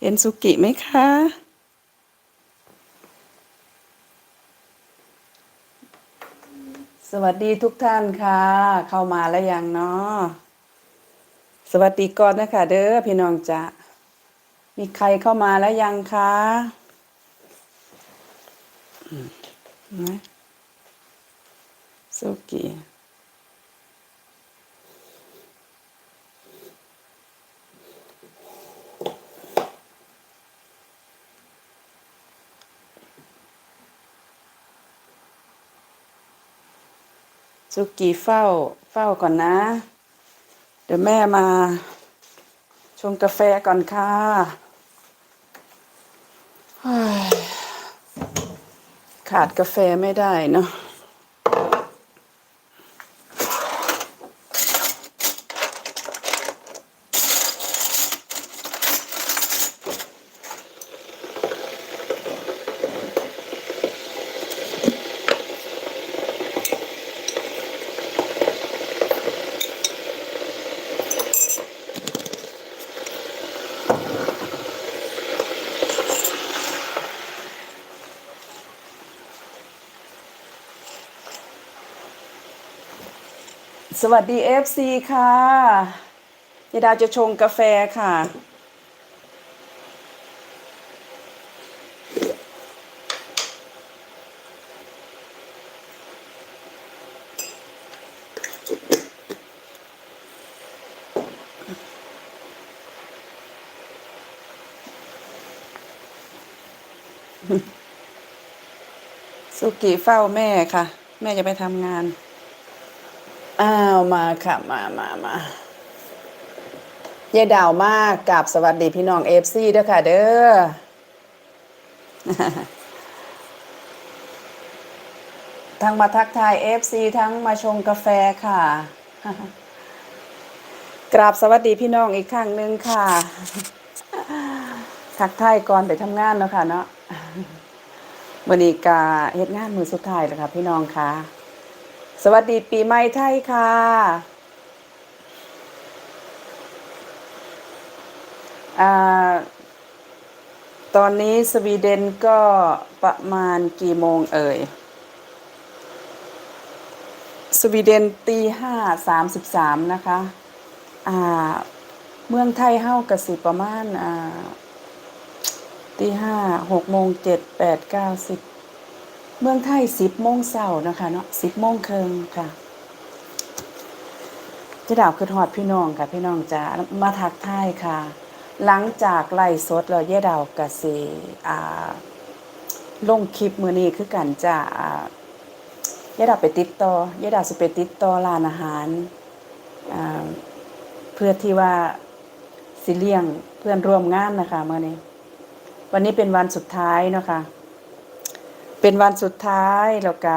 เห็นสุกิไหมคะ สวัสดีทุกท่านค่ะ เข้ามาแล้วยังเนาะสวัสดีก่อนนะคะ เด้อพี่น้องจ๊ะมีใครเข้ามาแล้วยังคะอืมนะ สุกิสุกิเฝ้าเฝ้าก่อนนะ เดี๋ยวแม่มาชงกาแฟก่อนค่ะขาดกาแฟไม่ได้เนาะ สวัสดีเอฟซีค่ะยายดาวจะชงกาแฟค่ะ สุกิเฝ้าแม่ค่ะ แม่จะไปทำงาน มาค่ะมามามาเยายดาวมากกับสวัสดีพี่น้องเอฟซีด้วยค่ะ เด้อทั้งมาทักทายเอฟซีทั้งมาชงกาแฟค่ะ กราบสวัสดีพี่น้องอีกครั้งหนึ่งค่ะ ทักทายก่อนไปทำงานเนาะค่ะเนาะวันนี้กาเฮ็ดงานมือสุดท้ายแล้วค่ะพี่น้องค่ะ สวัสดีปีใหม่ไทยค่ะอตอนนี้สวีเดนก็ประมาณกี่โมงเอ่ย สวีเดนตีห้าสามสิบสามนะคะอ่าเมืองไทยเฮ้ากสิประมาณอ่าตีห้าหกโมงเจ็ดแปดเก้าสิบ เมืองไทยสิบโมงเช้านะคะเนาะสิบโมงครึ่งค่ะจะดาวคือทอดพี่น้องค่ะ พี่น้องจะมาทักทายค่ะ หลังจากไล่สดแล้วเย่ดาวกะสิอ่าลงคลิปมือนี้คือกันจะเย่ดาวไปติดต่อเย่ดาวสิไปติดต่อร้านอาหารอ่าเพื่อที่ว่าสิเลี้ยงเพื่อนร่วมงานนะคะเมื่อนี้ วันนี้เป็นวันสุดท้ายเนาะค่ะ เป็นวันสุดท้ายแล้วก็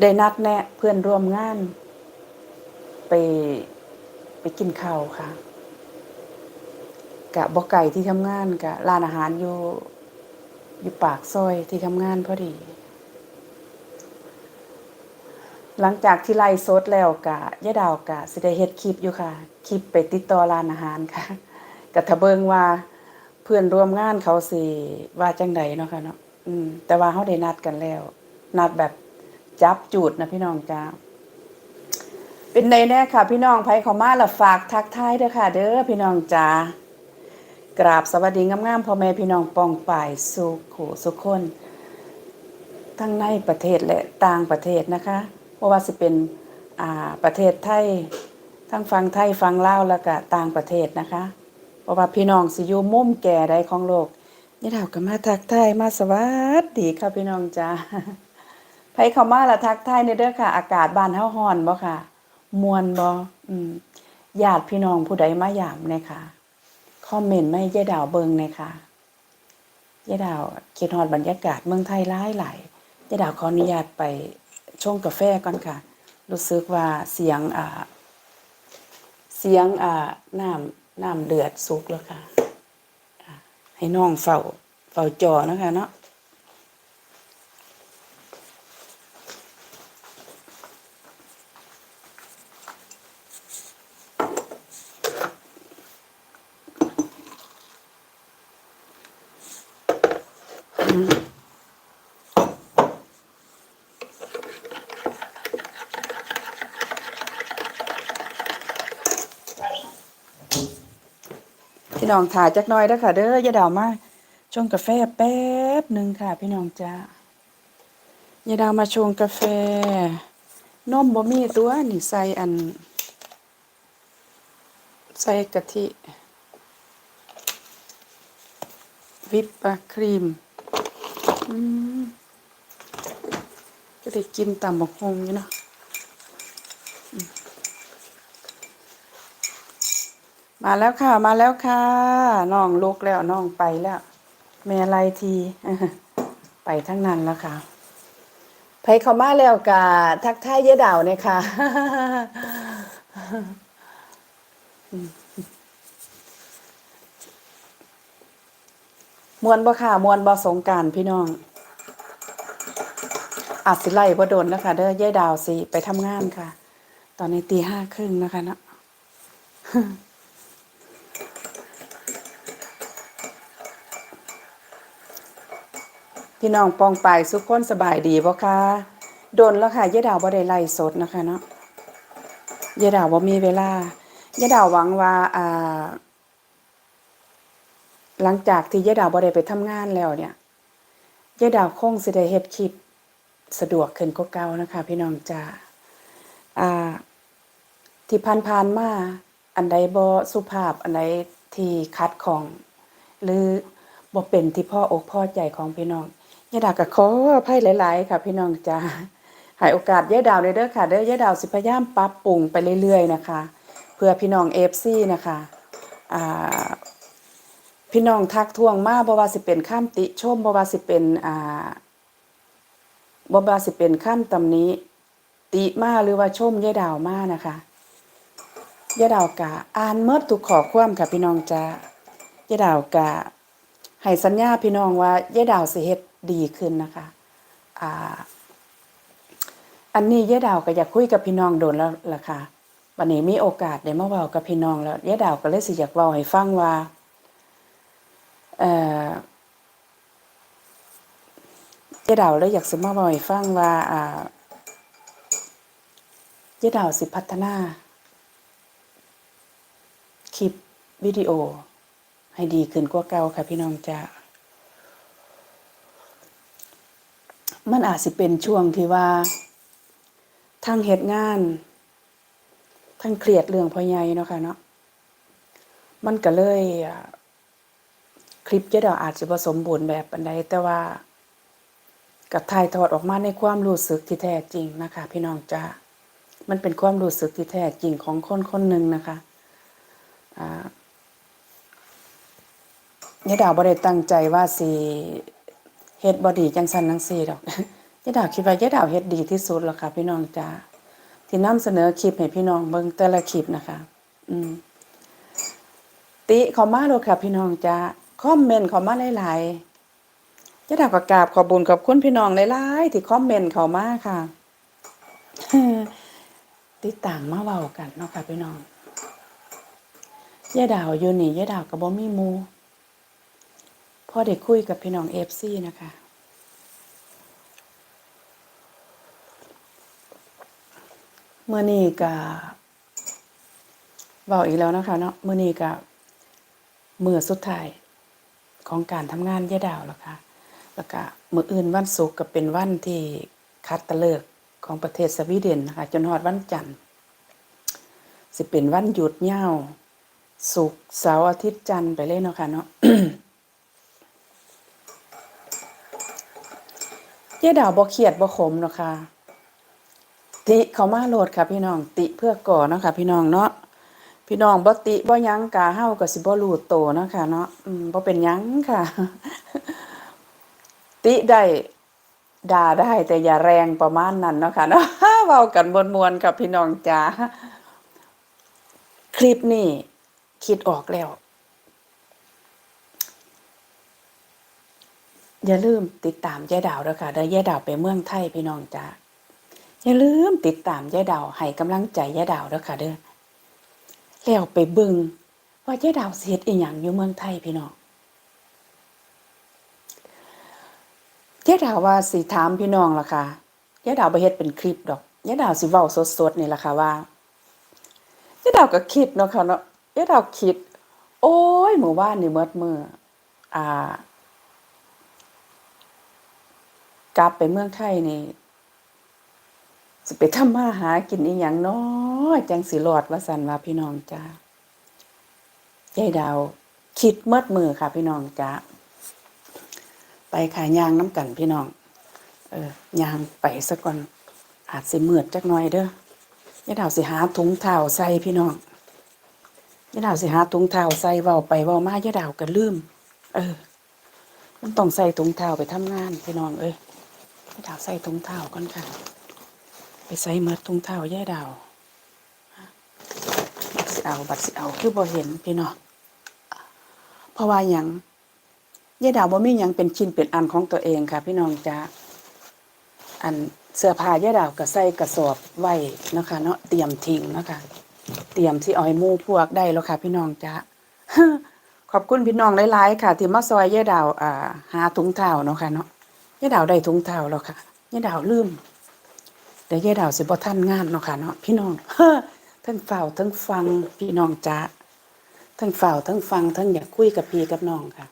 ได้นัดแนะเพื่อนร่วมงาน ไปไปกินข้าวค่ะกะบอกไก่ที่ทำงานกะร้านอาหารอยู่อยู่ปากซอยที่ทำงานพอดี หลังจากที่ไล่สดแล้วกะยะดาวกะสิได้เฮ็ดคลิปอยู่ค่ะ คลิปไปติดต่อร้านอาหารค่ะกะทะเบิงว่า พื่อนร่วมงานเขาสิว่าจังใดเนาะค่ะเนาะอืม แต่ว่าเขาได้นัดกันแล้ว นัดแบบจับจูดนะพี่น้องจ้าเป็นในแน่ค่ะ พี่น้องไผเขามาละฝากทักทายเด้อค่ะ เด้อพี่น้องจ้ากราบสวัสดีงามๆพ่อแม่พี่น้องปองป่ายสุขสุขคน ทั้งในประเทศและต่างประเทศนะคะเพราะว่าสิเป็นอ่าประเทศไทยทั้งฟังไทยฟังลาวแล้วก็ต่างประเทศนะคะ ราะว่าพี่น้องสิอยู่มุมแก่ใดของโลกนี่ดาวก็มาทักทายมาสวัสดีค่ะพี่น้องจ้าไผเข้ามาละทักทายในเด้อค่ะ อากาศบ้านเฮาฮ้อนบ่ค่ะ มวนบ่อืมญาติพี่น้องผู้ใดมายามเนี่ยค่ะคอมเมนต์ไม่ยายดาวเบิงเลยค่ะยายดาวคิดฮอดบรรยากาศเมืองไทยหลายหลายยายดาวขออนุญาตไปชงกาแฟก่อนค่ะ รู้สึกว่าเสียงอ่า เสียงอ่าน้ำ น้ำเดือดสุกแล้วค่ะ ให้น้องเฝ้าเฝ้าจอนะคะเนาะอืม น้องถ่ายจักน่อยเด้ค่ะเด้อยาดาวมาชงกาแฟแป๊บหนึ่งค่ะ พี่น้องจ้ายาดาวมาชงกาแฟนมบ่มีตัวนี่ใส่อัน ใส่กะทิ วิปปะครีมอืมก็ได้กินตำบักฮงอยู่เนาะอืม มาแล้วค่ะ มาแล้วค่ะน้องลุกแล้วน้องไปแล้วแม่อะไรทีไปทั้งนั้นแล้วค่ะไผเขามาแล้วกะทักทายเยดาวเนี่ยค่ะมวนบ่ค่ะมวนบ่สงการพี่น้อง อาจสิไล่บ่โดนนะคะเด้อยายดาวสิไปทำงานค่ะ ตอนนี้ตีห้าครึ่งนะคะเนาะ พี่น้องปองปายสุขคนสบายดีบ่คะโดนแล้วค่ะยายดาวบ่ได้ไล่สดนะคะเนาะยายดาวบ่มีเวลายายดาวหวังว่าอ่า หลังจากที่ยายดาวบ่ได้ไปทำงานแล้วเนี่ยยายดาวคงสิได้เฮ็ดคลิปสะดวกขึ้นกว่าเก่านะคะ พี่น้องจ้าอ่า ที่ผ่านๆมาอันใดบ่สุภาพอันใดที่คัดของ หรือบ่เป็นที่พ่ออกพ่อใจของพี่น้อง ยายดาวก็ขออภัยหลาย ๆ ค่ะ พี่น้องจ้าให้โอกาสยายดาวเลยเด้อค่ะ เด้อยายดาวสิพยายามปรับปรุงไปเรื่อย ๆ นะคะ เพื่อพี่น้อง FC นะคะอ่าพี่น้องทักทวงมาบ่ว่าสิเป็นข้ามติชมบ่ว่าสิเป็นอ่าบ่ว่าสิเป็นข้ามตำนี้ ติมาหรือว่าชมยายดาวมานะคะยายดาวกะอ่านเมดทุกข้อความค่ะพี่น้องจ้ายายดาวกะให้สัญญาพี่น้องว่ายายดาวสิเฮ็ด ดีขึ้นนะคะอ่าอันนี้ยายดาวก็อยากคุยกับพี่น้องโดนแล้วล่ะค่ะวันนี้มีโอกาสได้มาเว้ากับพี่น้องแล้วยายดาวก็เลยสิอยากเว้าให้ฟังว่าเอ่อเจ๊ดาวเลยอยากสิมาบอกให้ฟังว่าอ่าเจ๊ดาวสิพัฒนาคลิปวิดีโอให้ดีขึ้นกว่าเก่าค่ะพี่น้องจ้า มันอาจสิเป็นช่วงที่ว่าทั้งเหตุงานทั้งเครียดเรื่องพ่อใหญ่เนาะค่ะเนาะมันก็เลยคลิปเจ๊ดาอาจจะผสมบูรณ์แบบปันใดแต่ว่ากับถ่ายทอดออกมาในความรู้สึกที่แท้จริงนะคะ พี่น้องจ้ามันเป็นความรู้สึกที่แท้จริงของคนคนหนึ่งนะคะอ่าเจ๊ดาวบ่ได้ตั้งใจว่าสิ เฮ็ดบ่ดีจังซั่นจังซีดอกเจ๊ดาวคิดว่าเจ๊ดาวเฮ็ดดีที่สุดแล้วค่ะ พี่น้องจ้าที่นำเสนอคลิปให้พี่น้องเบิ่งแต่ละคลิปนะคะ อืม ติขามาโลค่ะ พี่น้องจ้าคอมเมนต์ขามาหลายๆจะดาวกกราบขอบุญขอบคุณพี่น้องหลายๆที่คอมเมนต์เขามาค่ะติดต่างมาเว้ากันเนาะค่ะพี่น้องย่าดาวอยู่นี่ย่าดาวก็บ่มีหมู่ พ่อได้คุยกับพี่น้อง FC นะคะ เมื่อนี้ก็เว้าอีกแล้วนะคะเนาะเมื้อนี้ก็มือสุดท้ายของการทำงานยาดาวแล้วค่ะแล้วก็มืออื่นวันศุกร์ก็เป็นวันที่คัดตะเลิกของประเทศสวีเดนนะคะ จนฮอดวันจันทร์สิเป็นวันหยุดเยาศุกร์เสาร์อาทิตย์จันทร์ไปเลยเนาะค่ะเนาะ ยาดาวบ่เครียดบ่ขมเนาะค่ะ ติเขามาโหลดค่ะ พี่น้อง ติเพื่อก่อเนาะค่ะ พี่น้องเนาะพี่น้องบ่ติบ่ยังกะเฮาก็สิบ่รู้โตเนาะค่ะ เนาะอืมบ่เป็นยังค่ะ ติได้ด่าได้แต่อย่าแรงประมาณนั้นเนาะค่ะเนาะเว้ากันมวนๆกับพี่น้องจ๋าคลิปนี้คิดออกแล้ว อย่าลืมติดตามยายดาวด้วยค่ะเดี๋ยวยายดาวไปเมืองไทยพี่น้องจ๋าอย่าลืมติดตามยายดาวให้กำลังใจยายดาวด้วยค่ะเด้อแล้วไปเบิ่งว่าเจ๊ดาวเสิเฮ็ดอีหยังอยู่เมืองไทยพี่น้องเจ๊ดาวว่าสิถามพี่น้องล่ะค่ะเจ๊ดาวบ่เฮ็ดเป็นคลิปดอกเจ๊ดาวสิเว้าสดๆนี่ล่ะค่ะว่าเจ๊ดาวก็คิดเนาะค่ะเนาะเจ๊ดาวคิด โอ้ยหมู่บ้านนี่เมดมืออ่า กลับไปเมืองไทยนี่สิไปทำมาหากินอีหยังน้อจังสิรอดว่าสันว่าพี่น้องจ้ายายดาว คิดเมดมือค่ะ พี่น้องจ้าไปขายยางน้ำกันพี่น้อง เออยางไปซะก่อนอาจสิมืดจักหน่อยเด้อยายดาวสิหาถุงเท้าใส่พี่น้องยายดาวสิหาถุงเท้าใส่เว้าไปเว้ามายายดาวก็ลืม เออ มันต้องใส่ถุงเท้าไปทำงานพี่น้องเอ้ยายดาวใส่ถุงเท้าก่อนค่ะ ไปใส่เมืดถุงเท้ายายดาวบัดสิเอาบัดสิเอาคือบ่เห็นพี่น้องเพราะว่าหยังยายดาวบ่มีหยังเป็นชิ้นเป็นอันของตัวเองค่ะ พี่น้องจ้าอันเสื้อผ้ายาดาวก็ใส่กระสอบไว้นะคะเนาะเตรียมทิ้งนะคะเตรียมสิเอาให้หมู่พวกได้แล้วค่ะ พี่น้องจ้าขอบคุณพี่น้องหลายๆค่ะ ที่มาซอยยาดาวอ่าหาถุงเท้าเนาะค่ะเนาะ ยายดาวได้ถุงเท้าแล้วค่ะยายดาวลืมเดี๋ยวยายดาวสิบ่ทันงานเนาะค่ะเนาะพี่น้องเฮ้ยทั้งเฝ้าทั้งฟังพี่น้องจ้าทั้งเฝ้าทั้งฟังทั้งอยากคุยกับพี่กับน้องค่ะ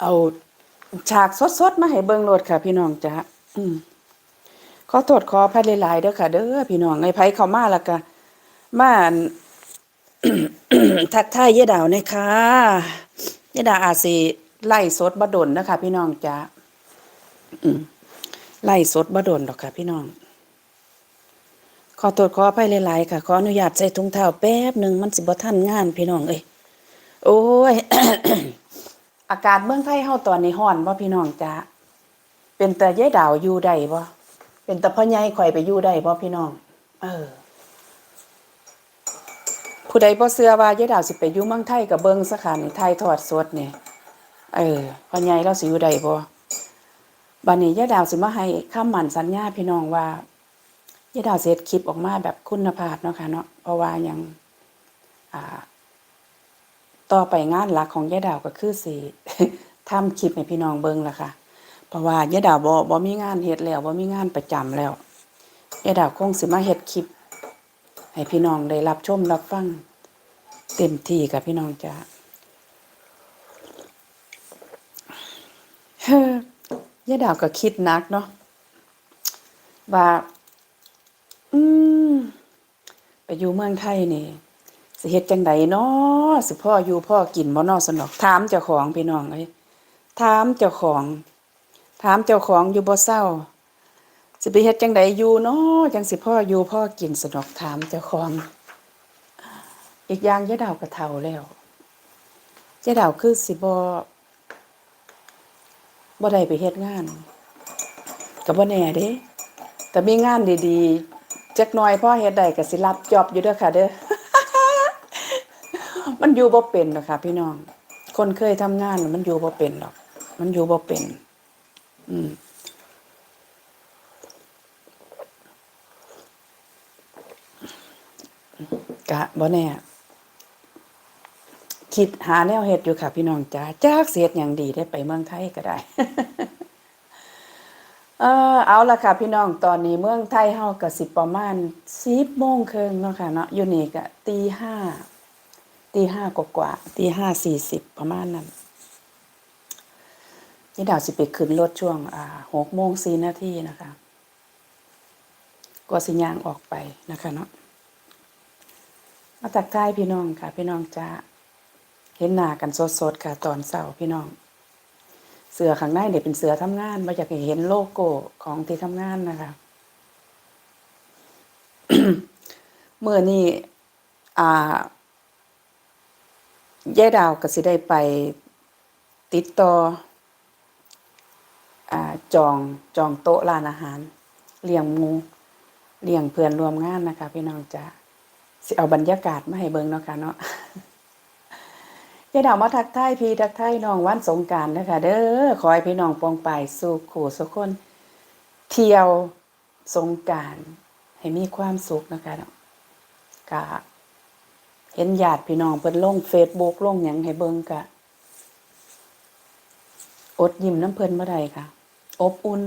เอาฉากสดๆมาให้เบิ่งโลดค่ะ พี่น้องจ้าอืมขอโทษขออภัยหลายๆเด้อค่ะ เด้อพี่น้องไอ้ไผเข้ามาแล้วก็มาทักทายยายดาวนะคะยายดาวอาจสิ ไล่สดบดนนะคะ พี่น้องจ้าไล่สดบ่ดนดอกค่ะ พี่น้อง ขอโทษขออภัยหลายๆค่ะ ขออนุญาตใส่ถุงเท้าแป๊บหนึ่งมันสิบ่ทันงาน พี่น้องเอ้ยโอ้ยอากาศเมืองไทยเฮาตอนนี้ร้อนบ่พี่น้องจ้าเป็นแต่ยายดาวอยู่ได้บ่เป็นแต่พ่อใหญ่ข่อยไปอยู่ได้บ่พี่น้อง เออผู้ใดบ่เชื่อว่ายายดาวสิไปอยู่เมืองไทยก็เบิ่งซะค่ะนี่ไทยทอดสดนี่ เออพ่อใหญ่เราสิอยู่ได้บ่บัดนี้ยายดาวสิมาให้คำมั่นสัญญาพี่น้องว่ายายดาวสิเฮ็ดคลิปออกมาแบบคุณภาพเนาะค่ะเนาะเพราะว่ายังอ่า ต่อไปงานหลักของยายดาวก็คือสิทำคลิปให้พี่น้องเบิ่งล่ะค่ะ เพราะว่ายายดาวบ่บ่มีงานเฮ็ดแล้วบ่มีงานประจำแล้วยายดาวคงสิมาเฮ็ดคลิป ให้พี่น้องได้รับชมรับฟังเต็มที่กับพี่น้องจ้า เฮ้อยาดาวก็คิดนักเนาะว่าอืมไปอยู่เมืองไทยนี่สิเฮ็ดจังไดเนาะสิพ่ออยู่พ่อกินบ่นอสนอกถามเจ้าของพี่น้องเอ้ยถามเจ้าของ ถามเจ้าของอยู่บ่เศร้าสิไปเฮ็ดจังไดอยู่เนาะจังสิพ่ออยู่พ่อกินสนอกถามเจ้าของ อีกอย่างยาดาวก็เฒ่าแล้วยาดาวคือสิบ่ บ่ได้ไปเฮ็ดงานก็บ่แน่เด้แต่มีงานดีๆจักหน่อยพ่อเฮ็ดได้ก็สิรับจอบอยู่เด้อค่ะ เด้อมันอยู่บ่เป็นหรอกค่ะ พี่น้อง คนเคยทำงานมันอยู่บ่เป็นหรอก มันอยู่บ่เป็น อืมกะบ่แน่ คิดหาแนวเฮ็ดอยู่ค่ะ พี่น้องจ้าจากเสียดอย่างดีได้ไปเมืองไทยก็ได้ เออเอาละค่ะ พี่น้องตอนนี้เมืองไทยเฮาก็สิประมาณ10โมงครึ่งเนาะค่ะเนาะอยู่นี่ก็ตีห้าตีห้ากว่าๆตีห้าสี่สิบประมาณนั้นนี่ดาวสิไปขึ้นรถช่วงอ่าหกโมงสี่นาทีนะคะก็สิย่างออกไปนะคะเนาะมาตักทายพี่น้องค่ะ พี่น้องจะ เห็นหน้ากันสดๆค่ะตอนเช้าพี่น้อง เสือข้างในเนี่ยเป็นเสือทำงานมาอยากเห็นโลโก้ของที่ทำงานนะคะเมื่อนี้อ่ายายดาวก็สิได้ไปติดต่ออจองจองโต๊ะร้านอาหารเลี้ยงมูเลี้ยงเพื่อนรวมงานนะคะ พี่น้องจ้าสิเอาบรรยากาศมาให้เบิ่งเนาะค่ะเนาะ ยายดาวมาทักทายพี่ทักทายน้องวันสงการนะคะเด้อขอให้พี่น้องปองไปสู่ขู่สุกคน เที่ยวสงการให้มีความสุขนะคะเนาะกะเห็นญาติพี่น้องเพิ่นลงเฟซบุ๊กลงหยังให้เบิ่งกะ อดยิ้มน้ำเพิ่นบ่ได้ค่ะ อบอุ่น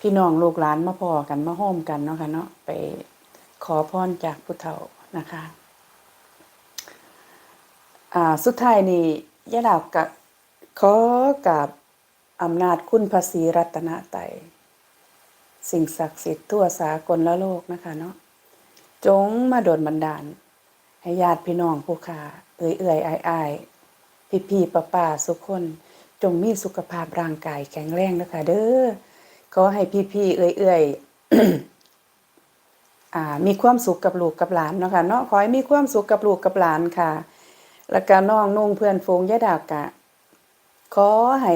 พี่น้องลูกหลานมาพอกันมาโฮมกันเนาะค่ะเนาะไปขอพรจากผู้เฒ่านะคะ อ่าสุดท้ายนี่ยะดาวกะขอกับอำนาจคุณพระศรีรัตนไตรัยสิ่งศักดิ์สิทธิ์ทั่วสากลละโลกนะคะเนาะจงมาโดนบันดาล ให้ญาติพี่น้องผู้คาเอื่อยเอื่อยอายอายพี่พี่ป้าป้าสุกคนจงมีสุขภาพร่างกายแข็งแรงนะคะเด้อขอให้พี่พี่เอื่อยเอื่อยอ่ามีความสุขกับลูกกับหลานเนาะค่ะเนาะขอให้มีความสุขกับลูกกับหลานค่ะ แล้วก็น้องนุ่งเพื่อนฝูงยะดาวกะ ขอให้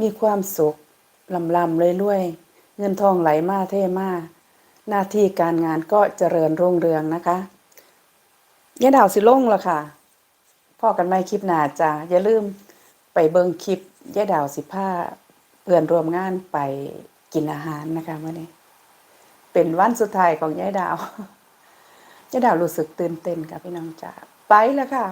มีความสุขลำลำเลยรวยๆเงินทองไหลมาเท่มา หน้าที่การงานก็เจริญรุ่งเรืองนะคะยะดาวสิลงล้วค่ะพ่อกันไม่คลิปหนาจ้าอย่าลืมไปเบิ่งคลิปยะดาวสิผ้าเพื่อนรวมงานไปกินอาหารนะคะวันนี้ เป็นวันสุดท้ายของยายดาว จะดาวรู้สึกตื่นเต้นค่ะพี่น้องจ๋าไปแล้วค่ะ